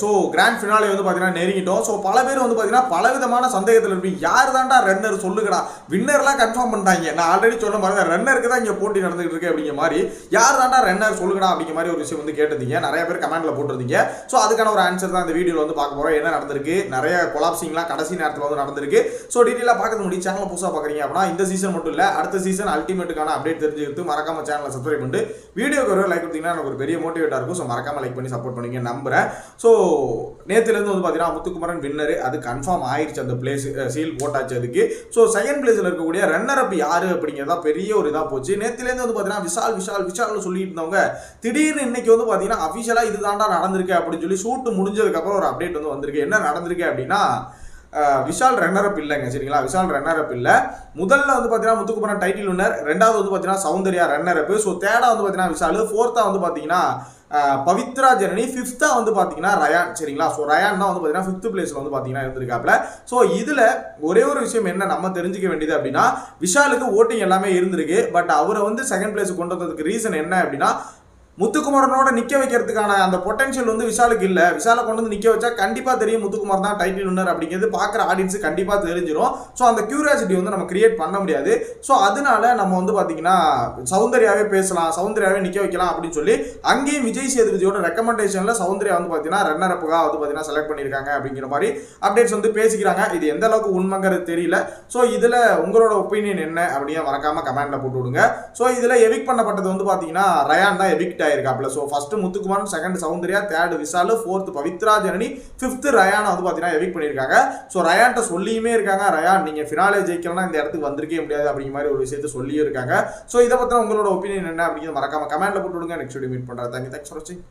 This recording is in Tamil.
ஸோ கிராண்ட் ஃபினாலே வந்து பார்த்தீங்கன்னா நெருங்கிட்டோம். ஸோ பல பேர் வந்து பார்த்தீங்கன்னா பலவிதமான சந்தேகத்தில் இருப்பீங்க யார் தான்டா ரன்னர் சொல்லுங்கடா வின்னர்லாம் கன்ஃபார்ம் பண்ணிட்டாங்க. நான் ஆல்ரெடி சொன்ன மாதிரி தான் ரன்னருக்கு தான் இங்கே போட்டி நடந்துகிட்டு இருக்கு அப்படிங்கிற மாதிரி. யார் தான்டா ரன்னர் சொல்லுங்கடா அப்படிங்கிற மாதிரி ஒரு விஷயம் வந்து கேட்டிருந்தீங்க. நிறைய பேர் கமெண்ட்ல போட்டிருந்தீங்க. ஸோ அதுக்கான ஒரு ஆன்சர் தான் இந்த வீடியோவில் வந்து பார்க்க போகிறோம் என்ன நடந்திருக்கு? நிறைய கொலாப்சிங்லாம் கடைசி நேரத்தில் வந்து நடந்திருக்கு. ஸோ டீட்டெயிலாக பார்க்க முடியும் சேனலை புதுசாக பார்க்குறீங்க அப்படின்னா இந்த சீசன் மட்டும் இல்லை அடுத்த சீசன் அல்டிமேட்டுக்கான அப்டேட் தெரிஞ்சுக்கிறது மறக்காம சேனலை சப்ஸ்கிரைப் பண்ணிட்டு வீடியோக்கு ஒரு லைக் கொடுத்தீங்கன்னா எனக்கு ஒரு பெரிய மோட்டிவேட்டாக இருக்கும். ஸோ மறக்காம லைக் பண்ணி சப்போர்ட் பண்ணுங்க நம்புறேன். ஸோ நேற்றுலேருந்து வந்து பார்த்தீங்கன்னா முத்துக்குமரன் வின்னர் அது கன்ஃபார்ம் ஆயிடுச்சு அந்த பிளேஸ் சீல் போட்டாச்சு அதுக்கு. ஸோ செகண்ட் பிளேஸில் இருக்கக்கூடிய ரன்னர் அப் யாரு அப்படிங்கிறதா பெரிய ஒரு இதாக போச்சு. நேற்றுலேருந்து வந்து பார்த்தீங்கன்னா விஷால் விஷால் விஷால்னு சொல்லிட்டு இருந்தவங்க திடீர்னு இன்னைக்கு வந்து பார்த்தீங்கன்னா அஃபிஷியலாக இதுதான்டா நடந்திருக்கு அப்படின்னு சொல்லி ஷூட் முடிஞ்சதுக்கப்புறம் ஒரு அப்டேட் வந்து வந்திருக்கு. என்ன நடந்திருக்கு அப்படின்னா விஷால் ரன்னர் அப் இல்லைங்க சரிங்களா? விஷால் ரன்னர் அப் இல்லை. முதல்ல வந்து பார்த்தீங்கன்னா முத்துக்குமரன் டைட்டில் வின்னர் ரெண்டாவது வந்து பார்த்தீங்கன்னா சௌந்தர்யா ரன்னர் அப் ஸோ தேர்டாக வந்து பார்த்தீங்கன்னா விஷால் ஃபோர்த்தாக வந்து பார்த்தீங்கன்னா பவித்ரா ஜனனி ஃபிஃப்த்தாக வந்து பார்த்தீங்கன்னா ரயான் சரிங்களா? ஸோ ரயான் தான் வந்து பார்த்தீங்கன்னா ஃபிஃப்த் பிளேஸில் வந்து பார்த்தீங்கன்னா இருந்திருக்காப்ல ஸோ இதில் ஒரே ஒரு விஷயம் என்ன நம்ம தெரிஞ்சுக்க வேண்டியது அப்படின்னா விஷாலுக்கு ஓட்டிங் எல்லாமே இருந்திருக்கு பட் அவரை வந்து செகண்ட் பிளேஸ் கொண்டு வந்ததுக்கு ரீசன் என்ன அப்படின்னா முத்துக்குமரனோட நிக்க வைக்கிறதுக்கான அந்த பொட்டன்ஷியல் வந்து விஷாலுக்கு இல்ல. விஷாலை கொண்டு வந்து நிக்க வச்சா கண்டிப்பா தெரியும் முத்துக்குமார் தான் டைட்டில் வின்னர் அப்படிங்கிறது. பாக்குற ஆடியன்ஸ் கண்டிப்பா தெரிஞ்சிடும் ஸோ அந்த கியூரியாசிட்டி வந்து நம்ம கிரியேட் பண்ண முடியாது. ஸோ அதனால நம்ம வந்து பாத்தீங்கன்னா சௌந்தர்யாவே பேசலாம் சௌந்தர்யாவே நிக்க வைக்கலாம் அப்படின்னு சொல்லி அங்கேயும் விஜய் சேதுபதியோட ரெக்கமெண்டேஷன்ல சௌந்தர்யா வந்து பாத்தீங்கன்னா ரன்னர் அப்புக்காக வந்து பாத்தீங்கன்னா செலக்ட் பண்ணியிருக்காங்க அப்படிங்கிற மாதிரி அப்டேட்ஸ் வந்து பேசிக்கிறாங்க. இது எந்த அளவுக்கு உண்மைங்கிறது தெரியல. ஸோ இதுல உங்களோட ஒப்பீனியன் என்ன அப்படின்னு மறக்காம கமெண்ட்ல போட்டு விடுங்க. ஸோ இதுல எவிக் பண்ணப்பட்டது வந்து பாத்தீங்கன்னா ரயான் தான் evict ஆயிருக்காப்ல so first Muthukumar second Soundarya third Vishal fourth Pavithra Janani fifth ரயானை வந்து பாத்தீங்கன்னா எவிக் பண்ணியிருக்காங்க. ஸோ ரயான்ட்ட சொல்லியுமே இருக்காங்க. ரயான் நீங்க ஃபினாலே ஜெயிக்கலன்னா இந்த இடத்துக்கு வந்திருக்கே முடியாது அப்படிங்கிற மாதிரி ஒரு விஷயத்த சொல்லியும் இருக்காங்க. ஸோ இதை பற்றின உங்களோட ஒப்பீனியன் என்ன அப்படிங்கிறது மறக்காம கமெண்ட்ல போட்டு விடுங்க. நெக்ஸ்ட் வீடியோ மீட் பண்ணுறேன் தேங்க்யூ தேங்க்ஸ் ஃபார் வாட்சிங்